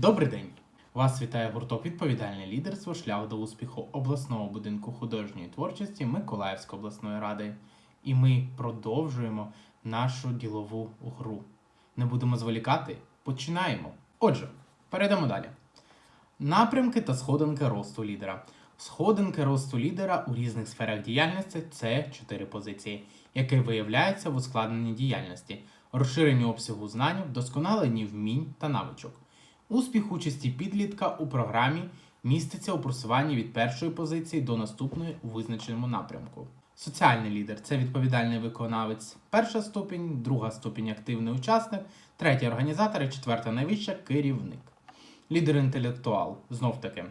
Добрий день! Вас вітає гурток Відповідальне лідерство шлях до успіху обласного будинку художньої творчості Миколаївської обласної ради. І ми продовжуємо нашу ділову гру. Не будемо зволікати, починаємо. Отже, перейдемо далі. Напрямки та сходинки росту лідера. Сходинки росту лідера у різних сферах діяльності це чотири позиції, які виявляються в ускладненні діяльності, розширенні обсягу знань, вдосконаленні вмінь та навичок. Успіх участі підлітка у програмі міститься у просуванні від першої позиції до наступної у визначеному напрямку. Соціальний лідер це відповідальний виконавець, перша ступінь, друга ступінь активний учасник, третя організатор і четверта найвища керівник. Лідер інтелектуал знов таки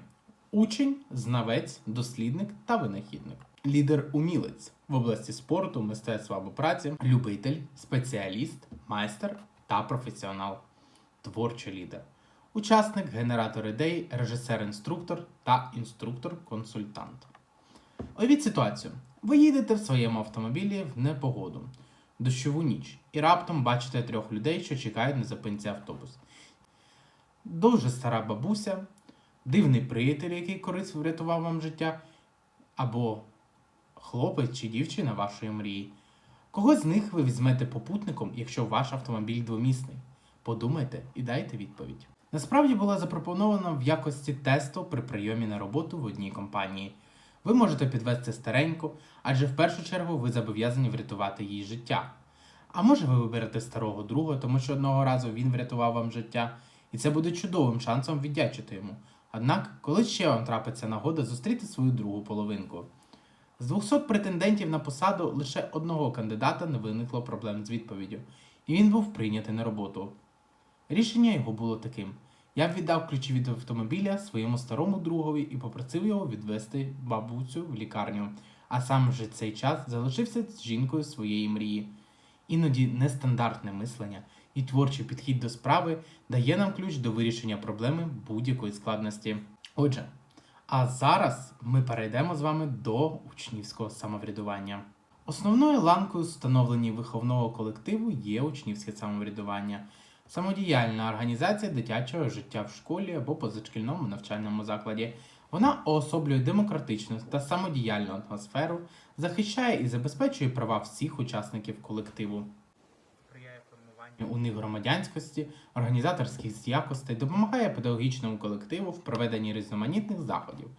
учень, знавець, дослідник та винахідник. Лідер умілець в області спорту, мистецтва або праці, любитель, спеціаліст, майстер та професіонал. Творчий лідер. Учасник, генератор ідей, режисер-інструктор та інструктор-консультант. Уявіть ситуацію. Ви їдете в своєму автомобілі в непогоду, дощову ніч, і раптом бачите трьох людей, що чекають на зупинці автобус. Дуже стара бабуся, дивний приятель, який колись врятував вам життя, або хлопець чи дівчина вашої мрії. Кого з них ви візьмете попутником, якщо ваш автомобіль двомісний? Подумайте і дайте відповідь. Насправді була запропонована в якості тесту при прийомі на роботу в одній компанії. Ви можете підвести стареньку, адже в першу чергу ви зобов'язані врятувати їй життя. А може ви виберете старого друга, тому що одного разу він врятував вам життя, і це буде чудовим шансом віддячити йому. Однак, коли ще вам трапиться нагода зустріти свою другу половинку. З 200 претендентів на посаду лише одного кандидата не виникло проблем з відповіддю, і він був прийнятий на роботу. Рішення його було таким: я віддав ключі від автомобіля своєму старому другові і попросив його відвести бабуцю в лікарню, а сам вже цей час залишився з жінкою своєї мрії. Іноді нестандартне мислення і творчий підхід до справи дає нам ключ до вирішення проблеми будь-якої складності. Отже, а зараз ми перейдемо з вами до учнівського самоврядування. Основною ланкою встановлення виховного колективу є учнівське самоврядування, самодіяльна організація дитячого життя в школі або позашкільному навчальному закладі. Вона уособлює демократичну та самодіяльну атмосферу, захищає і забезпечує права всіх учасників колективу. У них громадянськості, організаторських якостей, допомагає педагогічному колективу в проведенні різноманітних заходів,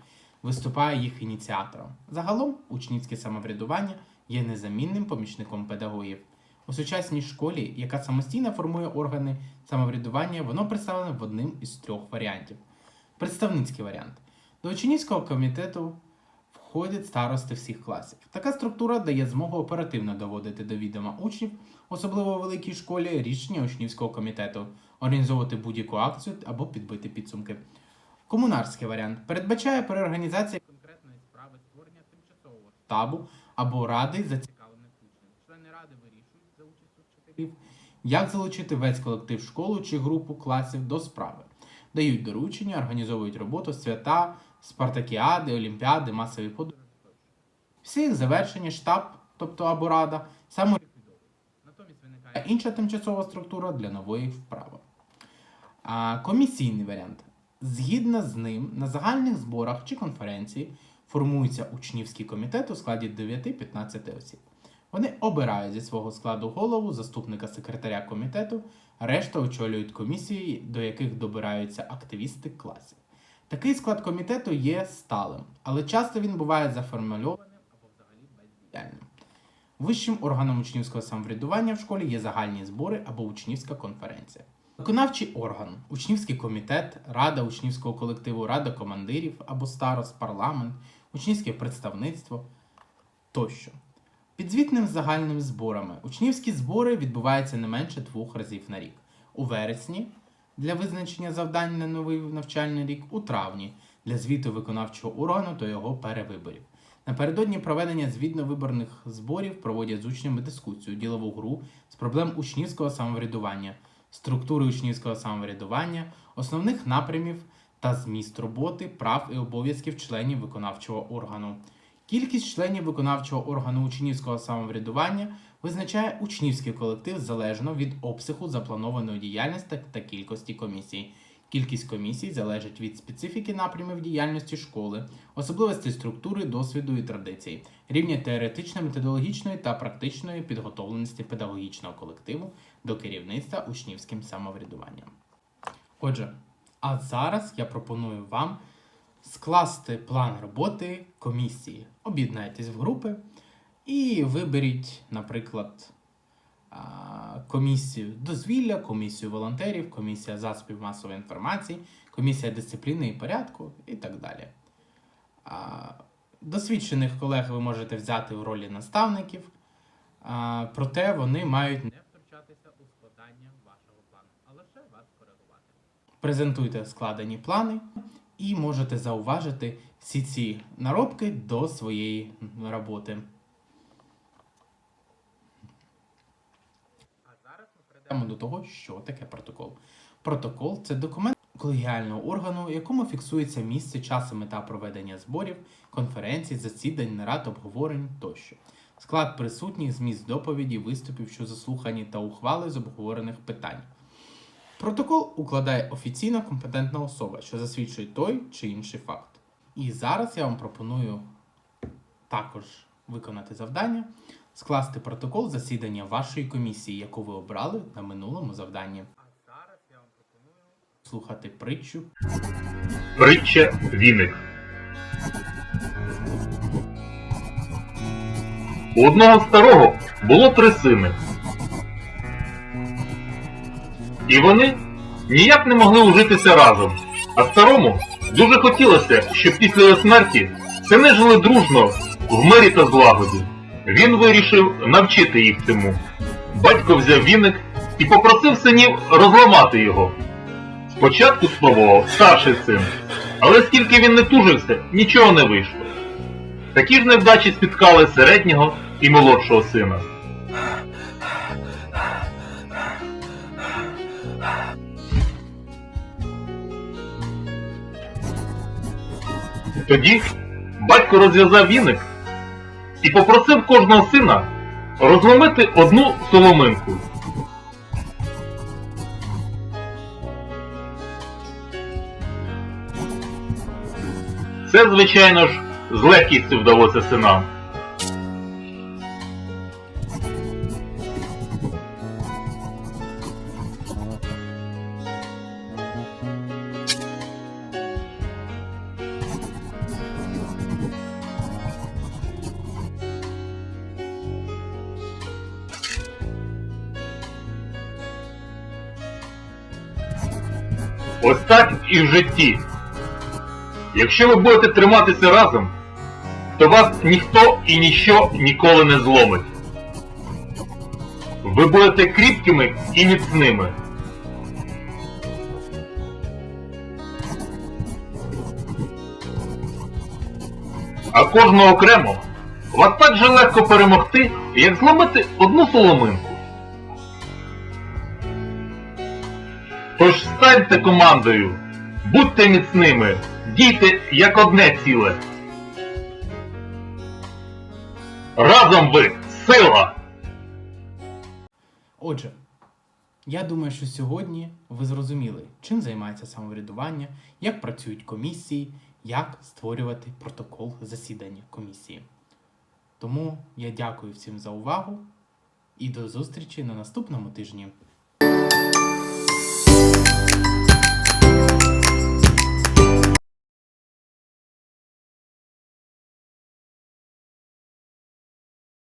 виступає їх ініціатором. Загалом, учнівське самоврядування є незамінним помічником педагогів. У сучасній школі, яка самостійно формує органи самоврядування, воно представлене в одним із трьох варіантів. Представницький варіант. До учнівського комітету входять старости всіх класів. Така структура дає змогу оперативно доводити до відома учнів, особливо у великій школі, рішення учнівського комітету, організовувати будь-яку акцію або підбити підсумки. Комунарський варіант передбачає при організації конкретної справи створення тимчасового штабу або ради зацікавлених учнів. Члени ради вирішують за вчителів, як залучити весь колектив школи чи групу класів до справи. Дають доручення, організовують роботу, свята, спартакіади, олімпіади, масові подорожі. Всі їх завершення штаб, тобто або рада, самоліквідовують. Натомість виникає інша тимчасова структура для нової вправи. А, комісійний варіант. Згідно з ним, на загальних зборах чи конференції формується учнівський комітет у складі 9-15 осіб. Вони обирають зі свого складу голову, заступника секретаря комітету, решта очолюють комісії, до яких добираються активісти класів. Такий склад комітету є сталим, але часто він буває заформульованим або взагалі бездіяльним. Вищим органом учнівського самоврядування в школі є загальні збори або учнівська конференція. Виконавчий орган, учнівський комітет, рада учнівського колективу, рада командирів або старост, парламент, учнівське представництво тощо. Підзвітним загальним зборами. Учнівські збори відбуваються не менше двох разів на рік. У вересні для визначення завдань на новий навчальний рік, у травні для звіту виконавчого органу та його перевиборів. Напередодні проведення звітно-виборних зборів проводять з учнями дискусію, ділову гру з проблем учнівського самоврядування, структури учнівського самоврядування, основних напрямів та зміст роботи, прав і обов'язків членів виконавчого органу. Кількість членів виконавчого органу учнівського самоврядування визначає учнівський колектив залежно від обсягу запланованої діяльності та кількості комісій. Кількість комісій залежить від специфіки напрямів діяльності школи, особливостей структури, досвіду і традицій, рівня теоретично-методологічної та практичної підготовленості педагогічного колективу до керівництва учнівським самоврядуванням. Отже, а зараз я пропоную вам скласти план роботи комісії. Об'єднайтесь в групи і виберіть, наприклад, комісію дозвілля, комісію волонтерів, комісія засобів масової інформації, комісія дисципліни і порядку і так далі. Досвідчених колег ви можете взяти у ролі наставників, проте вони мають не втручатися у складання вашого плану, а лише вас коригувати. Презентуйте складені плани і можете зауважити всі ці наробки до своєї роботи. А зараз ми перейдемо до того, що таке протокол. Протокол це документ колегіального органу, в якому фіксується місце, час і мета проведення зборів, конференцій, засідань, нарад, обговорень тощо. Склад присутніх, зміст доповіді, виступів, що заслухані та ухвали з обговорених питань. Протокол укладає офіційна компетентна особа, що засвідчує той чи інший факт. І зараз я вам пропоную також виконати завдання, скласти протокол засідання вашої комісії, яку ви обрали на минулому завданні. А зараз я вам пропоную слухати притчу Притча Віник. У одного старого було три сини. І вони ніяк не могли ужитися разом. А старому дуже хотілося, щоб після його смерті сини жили дружно в мирі та злагоді. Він вирішив навчити їх цьому. Батько взяв віник і попросив синів розламати його. Спочатку спробував старший син, але скільки він не тужився, нічого не вийшло. Такі ж невдачі спіткали середнього і молодшого сина. Тоді батько розв'язав віник і попросив кожного сина розломити одну соломинку. Це, звичайно ж, з легкістю вдалося синам. Ось так і в житті. Якщо ви будете триматися разом, то вас ніхто і ніщо ніколи не зломить. Ви будете кріпкими і міцними. А кожного окремо вас так же легко перемогти, як зломити одну соломинку. Тож станьте командою, будьте міцними, дійте як одне ціле. Разом ви сила! Отже, я думаю, що сьогодні ви зрозуміли, чим займається самоврядування, як працюють комісії, як створювати протокол засідання комісії. Тому я дякую всім за увагу і до зустрічі на наступному тижні.